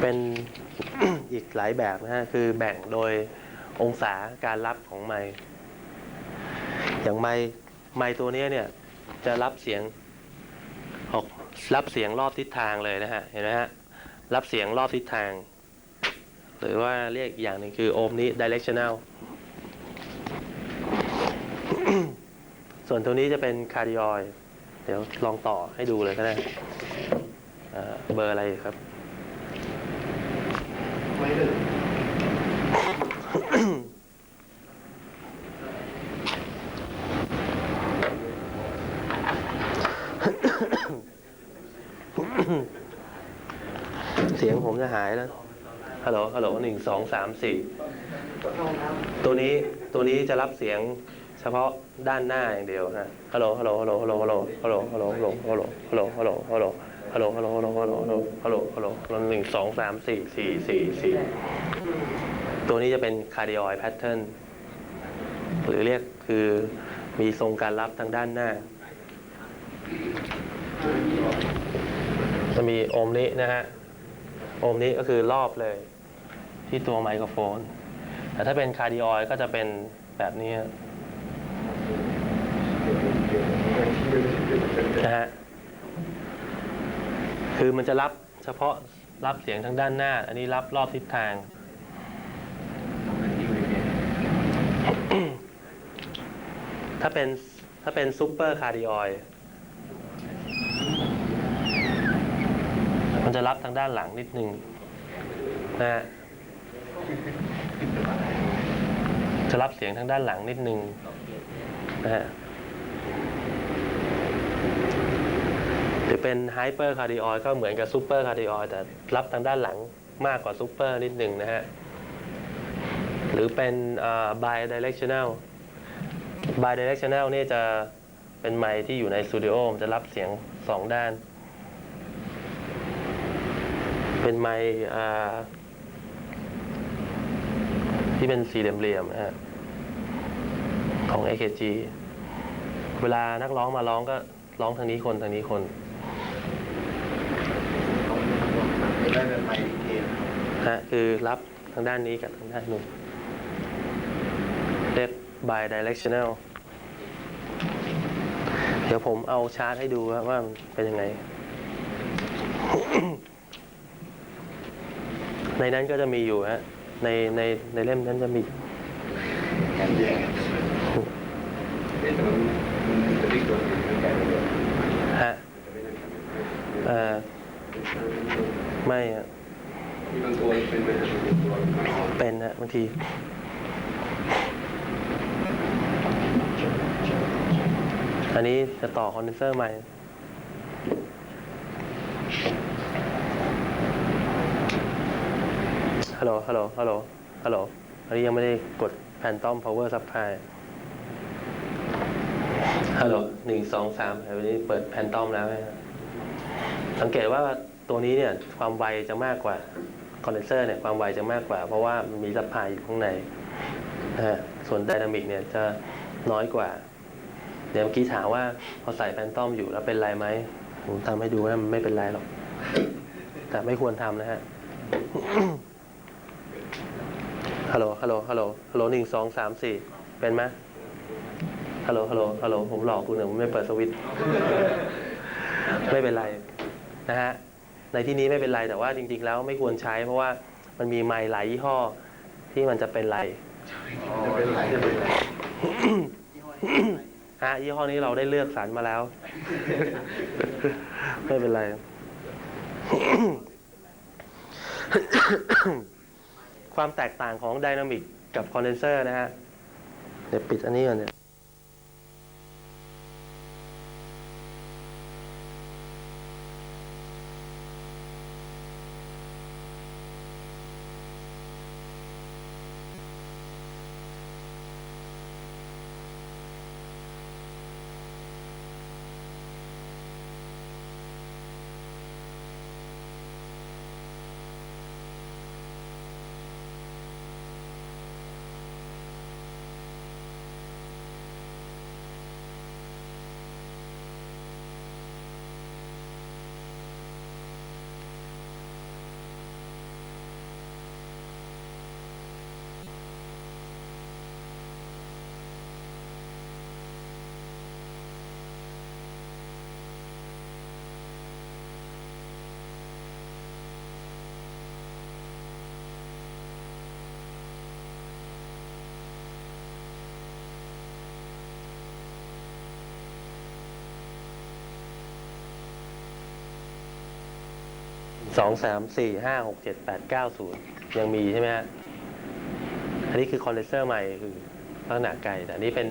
เป็น อีกหลายแบบนะฮะคือแบ่งโดยองศาการรับของไมค์อย่างไมค์ไมค์ตัวนี้เนี่ยจะรับเสียงออกรับเสียงรอบทิศทางเลยนะฮะเห็นไหมฮะรับเสียงรอบทิศทาง หรือว่าเรียกอีกอย่างหนึ่งคือโอมนี้ directional ส่วนตัวนี้จะเป็นคาร์ดิออยเดี๋ยวลองต่อให้ดูเลยก็ได้เบอร์อะไรครับ เลยเสียงผมจะหายแล้ว ฮัลโหล ฮัลโหลหนึ่งสองสามสี่ ตัวนี้ ตัวนี้จะรับเสียงเฉพาะด้านหน้าอย่างเดียวนะ ฮัลโหล ฮัลโหล ฮัลโหล ฮัลโหล ฮัลโหล ฮัลโหล ฮัลโหล ฮัลโหล ฮัลโหล ฮัลโหล ฮัลโหลฮัลโหลฮัลโหลฮัลโหลฮัลโหลฮัลโหลฮัลโหนึ่งสองสามสี่สี่สี่สี่ตัวนี้จะเป็นคาร์ดิออแพทเทิร์นหรือเรียกคือมีทรงการรับทางด้านหน้า จะมีโอมนี้นะฮะโอมนี้ก็คือรอบเลย ที่ตัวไมโครโฟน แต่ถ้าเป็นคาร์ดิออก็จะเป็นแบบนี้นะฮะ คือมันจะรับเฉพาะรับเสียงทางด้านหน้า อันนี้รับรอบทิศทาง ถ้าเป็นถ้าเป็นซูเปอร์คาร์ดิออยมันจะรับทางด้านหลังนิดนึงนะฮะจะรับเสียงทางด้านหลังนิดนึงนะฮะ รือเป็นไฮเปอร์คาร์ดิออยก็เหมือนกับซูเปอร์คาร์ดิออยแต่รับทางด้านหลังมากกว่าซูเปอร์นิดหนึ่งนะฮะ หรือเป็นบ i directional bi directional นี่จะเป็นไมค์ที่อยู่ในสตูดิโอจะรับเสียงสองด้าน เป็นไมค์ที่เป็นสี่เหลี่ยมๆนะฮะของ AKG เวลานักร้องมาร้องก็ร้องทางนี้คนทางนี้คน ได้เป็นไมค์เกม ฮะคือรับทางด้านนี้กับทางด้านนู้นเรียก bi directional เดี๋ยวผมเอาชาร์ตให้ดูว่ามันเป็นยังไง ในนั้นก็จะมีอยู่ฮะในในในเล่มนั้นจะมีแอนแย่เอ๊ะแต่มันมันจะได้ตัวนแก่เลยฮะเอ่อไม่ฮะ เป็นนตัวเป็นฮะบางทีอันนี้จะต่อคอนเดนเซอร์ใหม่ ฮัลโหล ฮัลโหล ฮัลโหล ฮัลโหล อันนี้ยังไม่ได้กดแผ่นต้อม power supply ฮัลโหลหนึ่งสองสามวันนี้เปิดแผ่นต้อมแล้ว สังเกตว่าตัวนี้เนี่ย ความไวจะมากกว่า คอนเดนเซอร์เนี่ยความไวจะมากกว่า เพราะว่ามันมีซัพพลายอยู่ข้างในนะฮะส่วนไดนามิกเนี่ยจะน้อยกว่า เดี๋ยวเมื่อกี้ถามว่าพอใส่แฟนตอมอยู่แล้วเป็นไรไหมผมทำให้ดูว่ามันไม่เป็นไรหรอก แต่ไม่ควรทำนะฮะฮัลโหล ฮัลโหล ฮัลโหล ฮัลโหลหนึ่งสองสามสี่ เป็นไหมฮัลโหล ฮัลโหล ฮัลโหล ผมหลอกคุณเนี่ยผมไม่เปิดสวิตช์ ไม่เป็นไร นะฮะ ในที่นี้ไม่เป็นไรแต่ว่าจริง ๆ แล้วไม่ควรใช้ เพราะว่ามันมีไมค์หลายยี่ห้อที่มันจะเป็นไรจะเป็นไรจะเป็นไรฮะยี่ห้อนี้เราได้เลือกสรรมาแล้ว ไม่เป็นไร ความแตกต่างของไดนามิกกับคอนเดนเซอร์นะฮะ เดี๋ยวปิดอันนี้ก่อนเนี่ย สองสามสี่ห้าหกเจ็ดแปดเก้าศูนย์ยังมีใช่ไหมฮะ อันนี้คือคอนเดนเซอร์ใหม่คือลักษณะไกลแต่อันนี้เป็น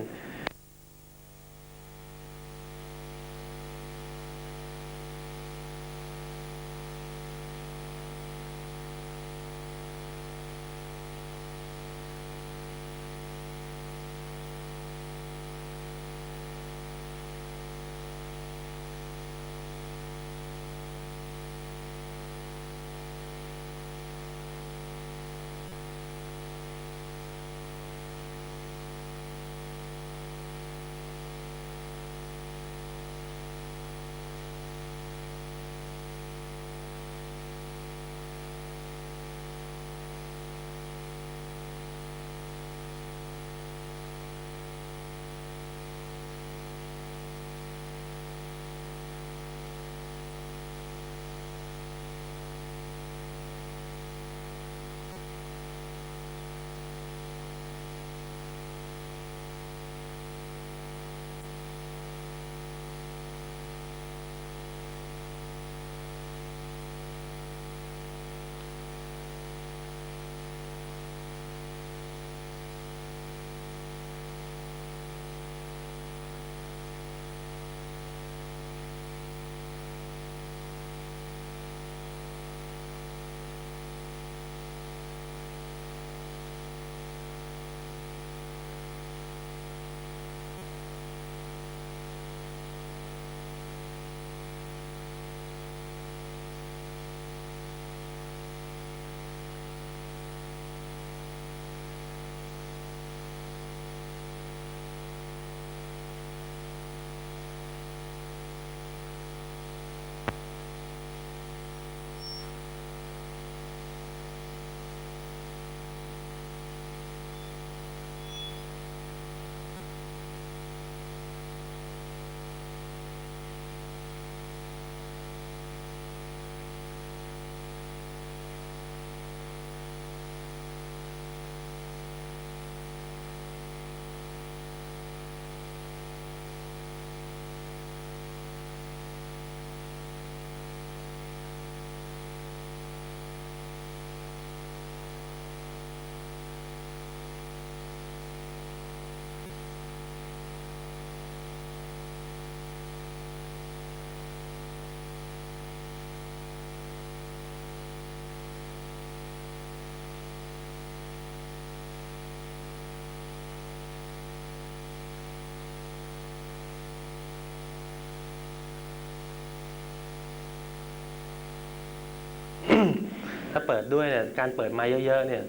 เปิดด้วยเนี่ยการเปิดไม้เยอะๆเนี่ย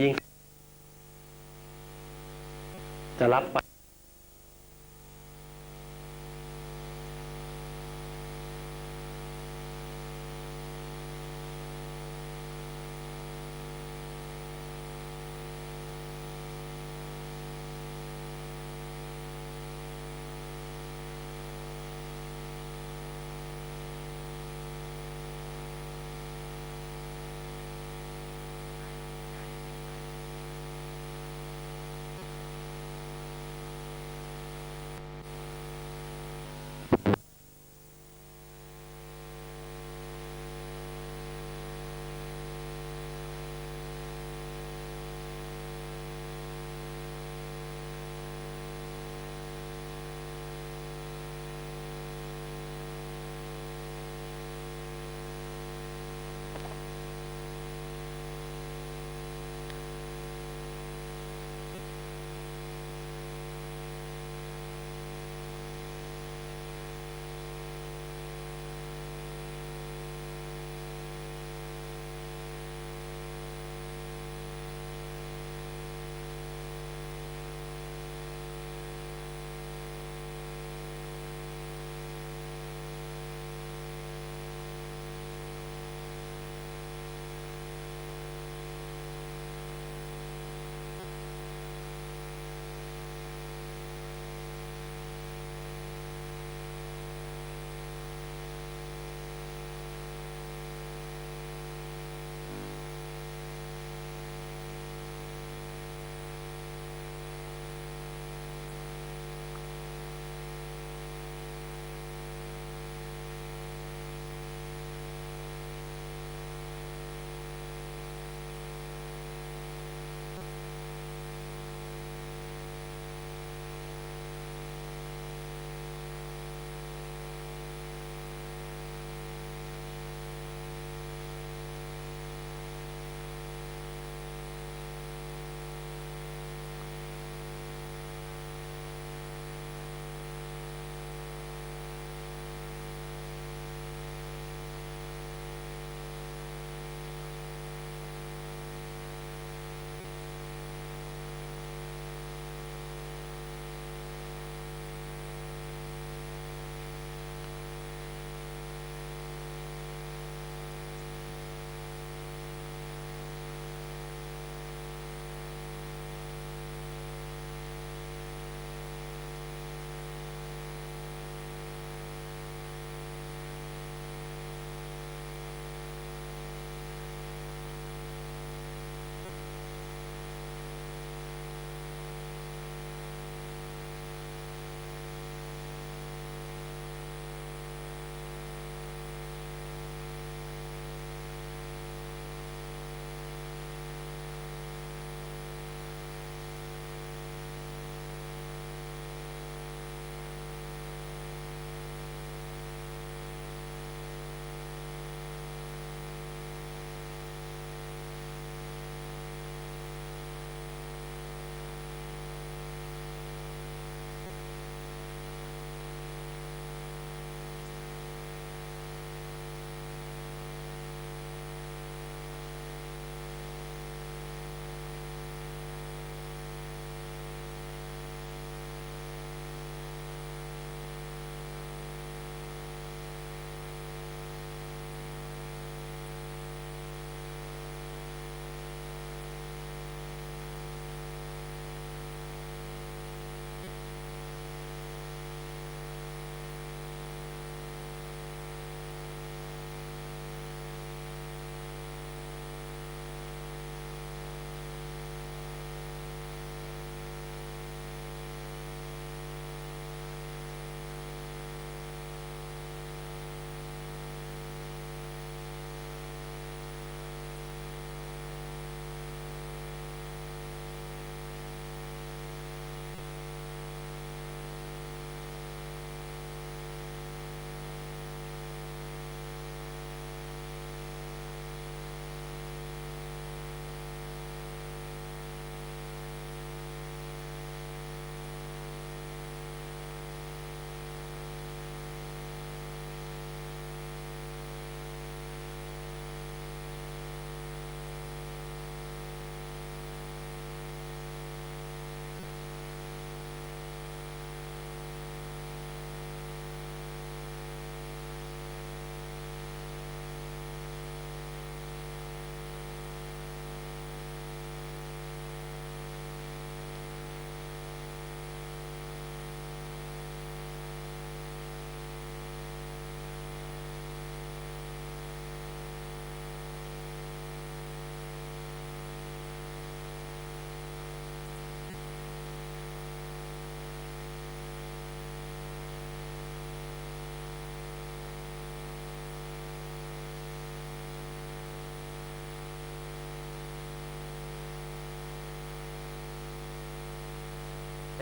ยิ่ง จะรับไป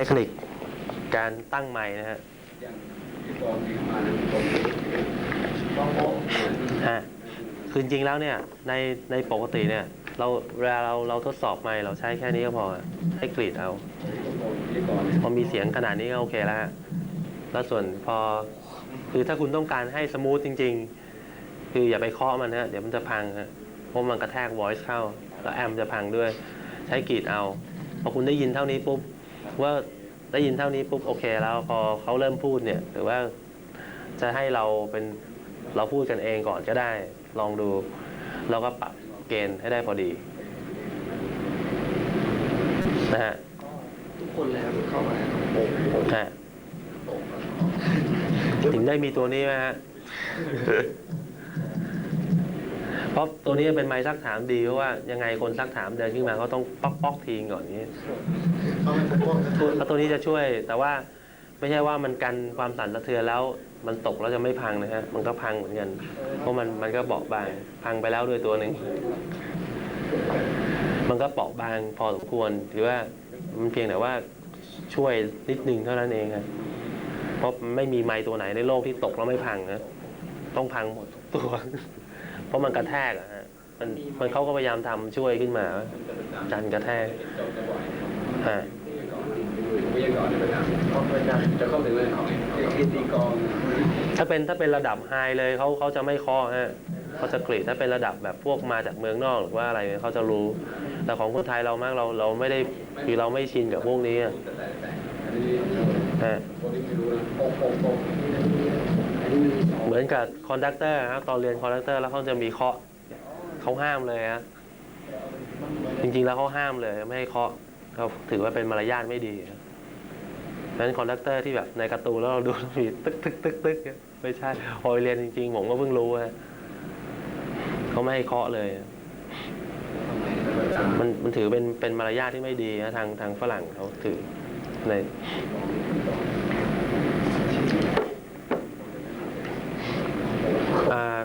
คนิคการตั้งไมค์นะฮะฮะคือจริงๆแล้วเนี่ยในในปกติเนี่ยเราเวลาเราเราทดสอบไมค์เราใช้แค่นี้ก็พอให้กรีดเอา พอมีเสียงขนาดนี้ก็โอเคแล้วแล้วส่วนพอคือถ้าคุณต้องการให้สมูทจริง ๆ คืออย่าไปเคาะมันฮะเดี๋ยวมันจะพังฮะเพราะมันกระแทก voice เข้า แล้วแอมป์จะพังด้วย ใช้กรีดเอาพอคุณได้ยินเท่านี้ปุ๊บ ว่าได้ยินเท่านี้ปุ๊บโอเคแล้วพอเขาเริ่มพูดเนี่ยหรือว่าจะให้เราเป็นเราพูดกันเองก่อนก็ได้ ลองดู เราก็ปรับเกณฑ์ให้ได้พอดีนะฮะทุกคนแล้วเข้ามาโอ้โหฮะถึงได้มีตัวนี้ไหมฮะ เพราะตัวนี้เป็นไม้ซักถามดีเพราะว่ายังไงคนซักถามเดินขึ้นมาเขาต้องป๊อกป๊อกทีก่อนนี้เพราะตัวนี้จะช่วย แต่ว่าไม่ใช่ว่ามันกันความสั่นสะเทือนแล้วมันตกแล้วจะไม่พังนะฮะมันก็พังเหมือนกัน เพราะมันมันก็เบาบาง พังไปแล้วด้วยตัวหนึ่งมันก็เปราะบางพอสมควรถือว่ามันเพียงแต่ว่าช่วยนิดนึงเท่านั้นเองครับเพราะไม่มีไม้ตัวไหนในโลกที่ตกแล้วไม่พังนะต้องพังหมดทุกตัว เพราะมันกระแทกอะฮะมันมันเขาก็พยายามทำช่วยขึ้นมากันกระแทกฮะถ้าเป็นถ้าเป็นระดับไฮเลยเขาเขาจะไม่เคาะฮะเขาจะกรีดถ้าเป็นระดับแบบพวกมาจากเมืองนอกหรือว่าอะไรเขาจะรู้ แต่ของคนไทยเรามากเราเราไม่ได้คือเราไม่ชินกับพวกนี้อะ เหมือนกับคอนดักเตอร์ครับตอนเรียนคอนดักเตอร์แล้วเขาจะมีเคาะเขาห้ามเลยฮะจริงๆแล้วเขาห้ามเลยไม่ให้เคาะเขาถือว่าเป็นมารยาทไม่ดีครับนั้นคอนดักเตอร์ที่แบบในการ์ตูนแล้วเราดูมีตึกตึกตึกตึกไม่ใช่พอเรียนจริงๆ ผมก็เพิ่งรู้ฮะเขาไม่ให้เคาะเลย มันมันถือเป็นเป็นมารยาทที่ไม่ดีนะทางทางฝรั่งเขาถือในอ่า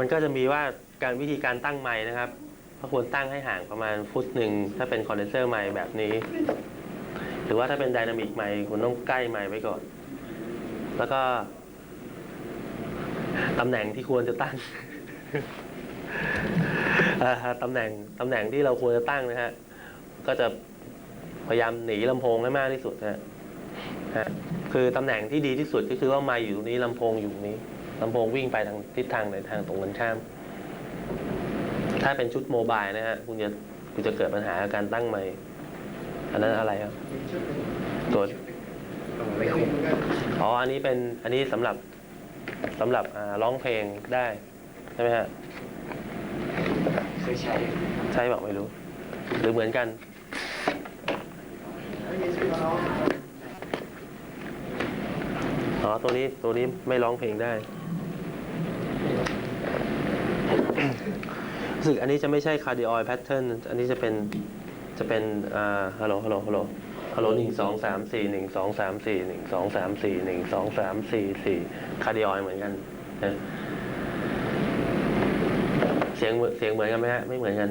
มันก็จะมีว่าการวิธีการตั้งไม้นะครับก็ควรตั้งให้ห่างประมาณฟุตหนึ่งถ้าเป็นคอนเดนเซอร์ไม้แบบนี้ หรือว่าถ้าเป็นไดนามิกไม้คุณต้องใกล้ไม้ไว้ก่อน แล้วก็ตำแหน่งที่ควรจะตั้งตำแหน่งตำแหน่งที่เราควรจะตั้งนะฮะก็จะพยายามหนีลำโพงให้มากที่สุดนะฮะฮะคือตำแหน่งที่ดีที่สุดก็คือว่าไมค์อยู่ตรงนี้ลำโพงอยู่ตรงนี้ ลำโพงวิ่งไปทางทิศทางในทางตรงกันข้าม ถ้าเป็นชุดโมบายนะฮะคุณจะคุณจะเกิดปัญหากับการตั้งไมค์อันนั้นอะไรครับ ตัวอ๋ออันนี้เป็นอันนี้สำหรับสำหรับอ่าร้องเพลงได้ใช่ไหมฮะเคยใช้ใช่บอกไม่รู้ หรือเหมือนกันอ๋อตัวนี้ตัวนี้ไม่ร้องเพลงได้ รู้สึกอันนี้จะไม่ใช่ cardioid pattern อันนี้จะเป็นจะเป็นอ่าฮัลโหลฮัลโหลฮัลโหลฮัลโหลหนึ่งสองสามสี่หนึ่งสองสามสี่หนึ่งสองสามสี่หนึ่งสองสามสี่สี่ cardioid เหมือนกันนะเสียงเสียงเหมือนกันไหมฮะไม่เหมือนกัน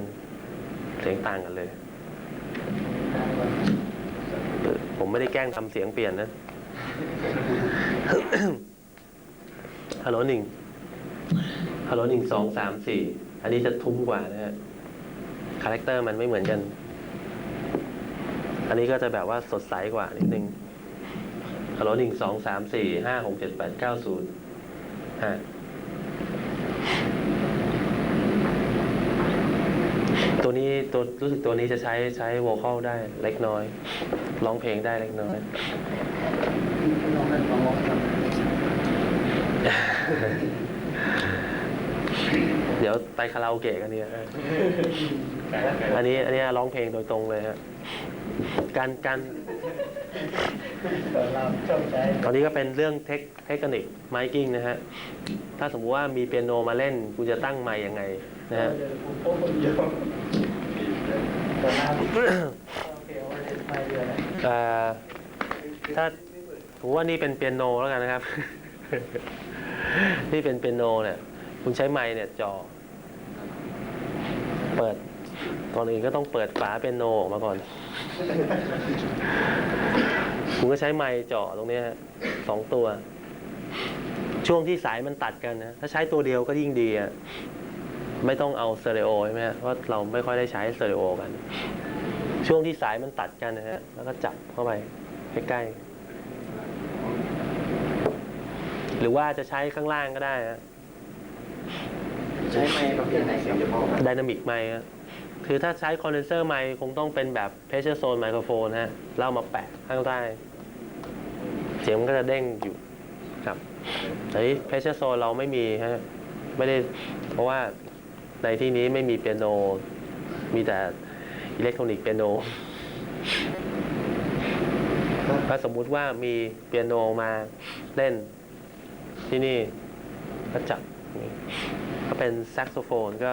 เสียงต่างกันเลย ผมไม่ได้แกล้งทำเสียงเปลี่ยนนะฮัลโหลหนึ่งฮัลโหลหนึ่งสองสามสี่ อันนี้จะทุ้มกว่านะฮะคาแรคเตอร์มันไม่เหมือนกัน อันนี้ก็จะแบบว่าสดใสกว่านิดนึงฮัลโหลหนึ่งสองสามสี่ห้าหกเจ็ดแปดเก้าศูนย์ฮะตัวนี้ตัวรู้สึกตัวนี้จะใช้ใช้โวคอลได้เล็กน้อย ร้องเพลงได้เล็กน้อยลองนั่นลองลองท เดี๋ยวไปคาราโอเกะกันเนี่ยเอออันนี้อันนี้ร้องเพลงโดยตรงเลยฮะการการเราชอบใช้ตอนนี้ก็เป็นเรื่องเทคเทคนิคไมกิ้งนะฮะ ถ้าสมมติว่ามีเปียโนมาเล่นคุณจะตั้งไมค์ยังไงนะฮะผมโป๊กคนเดียวแต่น้ำโอเคเอาไว้ไม่เดือนเอ่อถ้าผมว่านี่เป็นเปียโนแล้วกันนะครับ นี่เป็นเปียโนเนี่ย คุณใช้ไมค์เนี่ยจอ เปิดก่อนอื่นก็ต้องเปิดฝาเปียโนออกมาก่อนคุณก็ใช้ไมค์เจาะตรงนี้สองตัว ช่วงที่สายมันตัดกันนะ ถ้าใช้ตัวเดียวก็ยิ่งดีอะไม่ต้องเอาสเตอริโอใช่ไหมฮะเพราะเราไม่ค่อยได้ใช้สเตอริโอกัน ช่วงที่สายมันตัดกันนะฮะ แล้วก็จับเข้าไปใกล้ๆ หรือว่าจะใช้ข้างล่างก็ได้ฮะ ใช้ไม้ประเภทไหนเสียงเฉพาะไดนามิกไมค์ครับคือถ้าใช้คอนเดนเซอร์ไมค์คงต้องเป็นแบบเพชเชอร์โซนไมโครโฟนฮะแล้วเอามาแปะข้างใต้ เสียงมันก็จะเด้งอยู่ครับแต่นี้เพชเชอร์โซนเราไม่มีฮะไม่ได้เพราะว่าในที่นี้ไม่มีเปียโน มีแต่อิเล็กทรอนิกส์เปียโนถ้าสมมุติว่ามีเปียโนมาเล่นที่นี่ก็จับนี้ถ้า เป็นแซกโซโฟนก็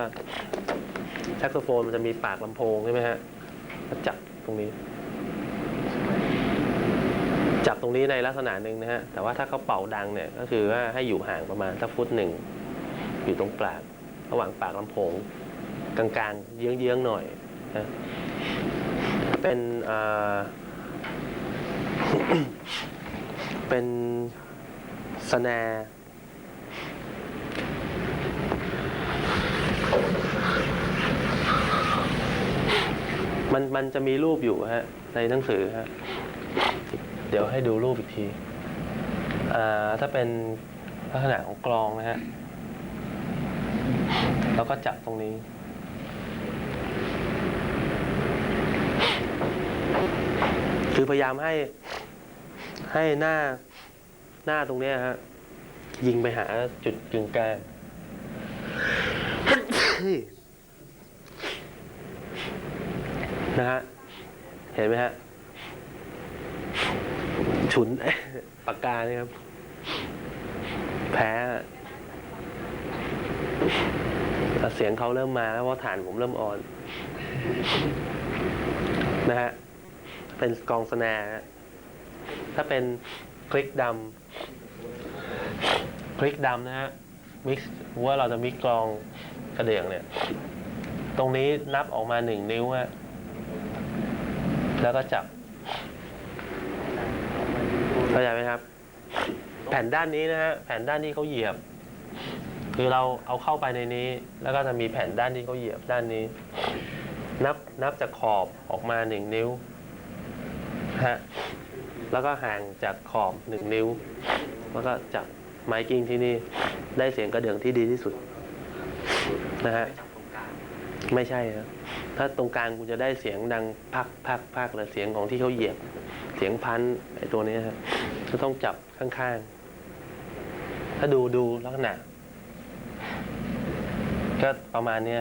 แซกโซโฟนมันจะมีปากลำโพงใช่ไหมฮะจับตรงนี้ จับตรงนี้ในลักษณะหนึ่งนะฮะ แต่ว่าถ้าเขาเป่าดังเนี่ย ก็คือว่าให้อยู่ห่างประมาณสักฟุตหนึ่ง อยู่ตรงปาก ระหว่างปากลำโพง กลางๆ เยื้องๆหน่อยนะเป็นเอ่อเป็นสแนร์ มันมันจะมีรูปอยู่ฮะ ในหนังสือฮะ เดี๋ยวให้ดูรูปอีกที อ่า ถ้าเป็นลักษณะของกลองนะฮะ แล้วก็จับตรงนี้ คือพยายามให้ให้หน้าหน้าตรงเนี้ยฮะ ยิงไปหาจุดกึ่งกลาง นะฮะ เห็นไหมฮะ ฉุนปากกาเนี่ยครับ แพ้เสียงเขาเริ่มมาแล้วเพราะฐานผมเริ่มอ่อน นะฮะ เป็นกองสนร์ฮะถ้าเป็นคลิกดำคลิกดำนะฮะมิกซ์ว่าเราจะมิกกลองกระเดื่องเนี่ย ตรงนี้นับออกมาหนึ่งนิ้วฮะ แล้วก็จับเข้าใจไหมครับ แผ่นด้านนี้นะฮะแผ่นด้านที่เขาเหยียบ คือเราเอาเข้าไปในนี้ แล้วก็จะมีแผ่นด้านที่เขาเหยียบด้านนี้ นับนับจากขอบออกมาหนึ่งนิ้วฮะแล้วก็ห่างจากขอบหนึ่งนิ้ว แล้วก็จับไมค์กิ้งที่นี่ได้เสียงกระเดื่องที่ดีที่สุดนะฮะไม่ใช่ครับ ถ้าตรงกลางคุณจะได้เสียงดังพักพักพักเลยเสียงของที่เขาเหยียบ เสียงพันไอ้ตัวนี้ยฮะก็ต้องจับข้างๆ ถ้าดูดูลักษณะ ก็ประมาณเนี้ย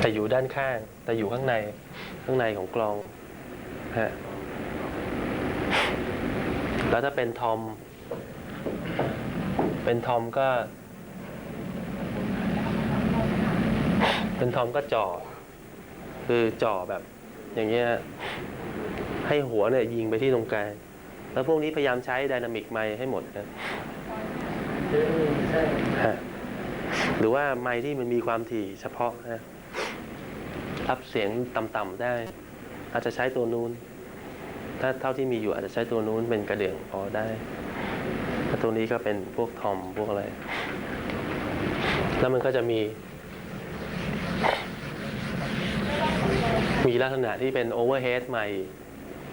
แต่อยู่ด้านข้าง แต่อยู่ข้างในข้างในของกลองฮะแล้วถ้าเป็นทอม เป็นทอมก็ เป็นทอมก็จ่อคือจ่อแบบ อย่างเงี้ยให้หัวเนี่ยยิงไปที่ตรงกลางแล้วพวกนี้พยายามใช้ไดนามิกไมค์ให้หมดนะฮะหรือว่าไมค์ที่มันมีความถี่เฉพาะนะรับเสียงต่ำๆได้ อาจจะใช้ตัวนู้น ถ้าเท่าที่มีอยู่อาจจะใช้ตัวนู้นเป็นกระเดื่องพอได้ถ้าตัวนี้ก็เป็นพวกทอมพวกอะไร แล้วมันก็จะมี มีลักษณะที่เป็นโอเวอร์เฮดใหม่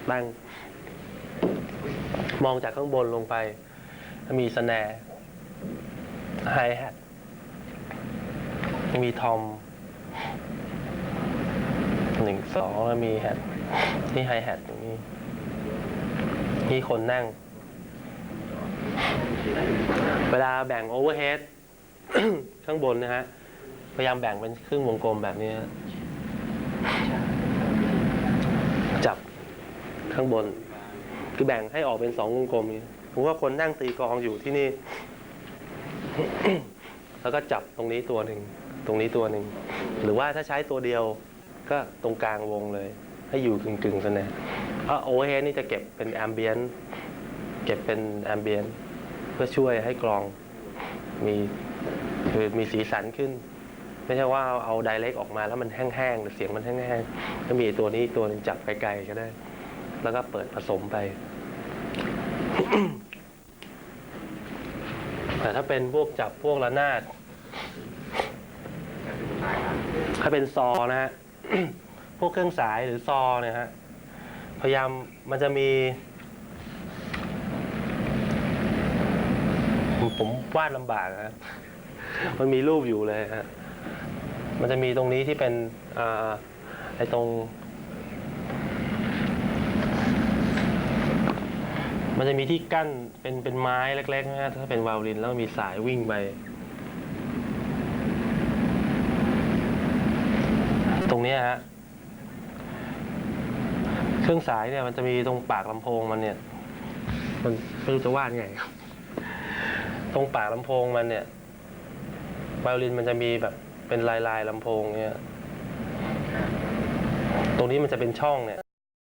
บ้างมองจากข้างบนลงไป มีสแนร์ไฮแฮทมีทอมหนึ่งสองแล้วมีแฮทนี่ไฮแฮทตรงนี้มีคนนั่ง เวลาแบ่งโอเวอร์เฮดข้างบนนะฮะ พยายามแบ่งเป็นครึ่งวงกลมแบบนี้ จับข้างบน คือแบ่งให้ออกเป็นสองวงกลมนี้ผมว่าคนนั่งตีกลองอยู่ที่นี่ แล้วก็จับตรงนี้ตัวหนึ่ง ตรงนี้ตัวหนึ่ง หรือว่าถ้าใช้ตัวเดียวก็ตรงกลางวงเลย ให้อยู่กึ่งกึ่งๆกันนะโอเวอร์เฮดนี่จะเก็บเป็นแอมเบียนเก็บเป็นแอมเบียนเพื่อช่วยให้กลองมีคือมีสีสันขึ้น ไม่ใช่ว่าเอาไดเรกออกมาแล้วมันแห้งๆเสียงมันแห้งๆก็มีตัวนี้ตัวนึงจับไกลๆก็ได้ แล้วก็เปิดผสมไป แต่ถ้าเป็นพวกจับพวกระนาดถ้าเป็นซอนะฮะพวกเครื่องสายหรือซอเนี่ยฮะพยายามมันจะมีผมวาดลำบากนะมันมีรูปอยู่เลยฮะ มันจะมีตรงนี้ที่เป็นอไอ้ตรง มันจะมีที่กั้นเป็นเป็นไม้เล็กๆนะถ้าเป็นวาลินแล้วมีสายวิ่งไป ตรงนี้ฮะเครื่องสายเนี่ยมันจะมีตรงปากลำโพงมันเนี่ย มันไม่รู้จะวาดไงครับตรงปากลำโพงมันเนี่ยไวโอลินมันจะมีแบบ เป็นลายลายลำโพงเนี่ยตรงนี้มันจะเป็นช่องเนี่ย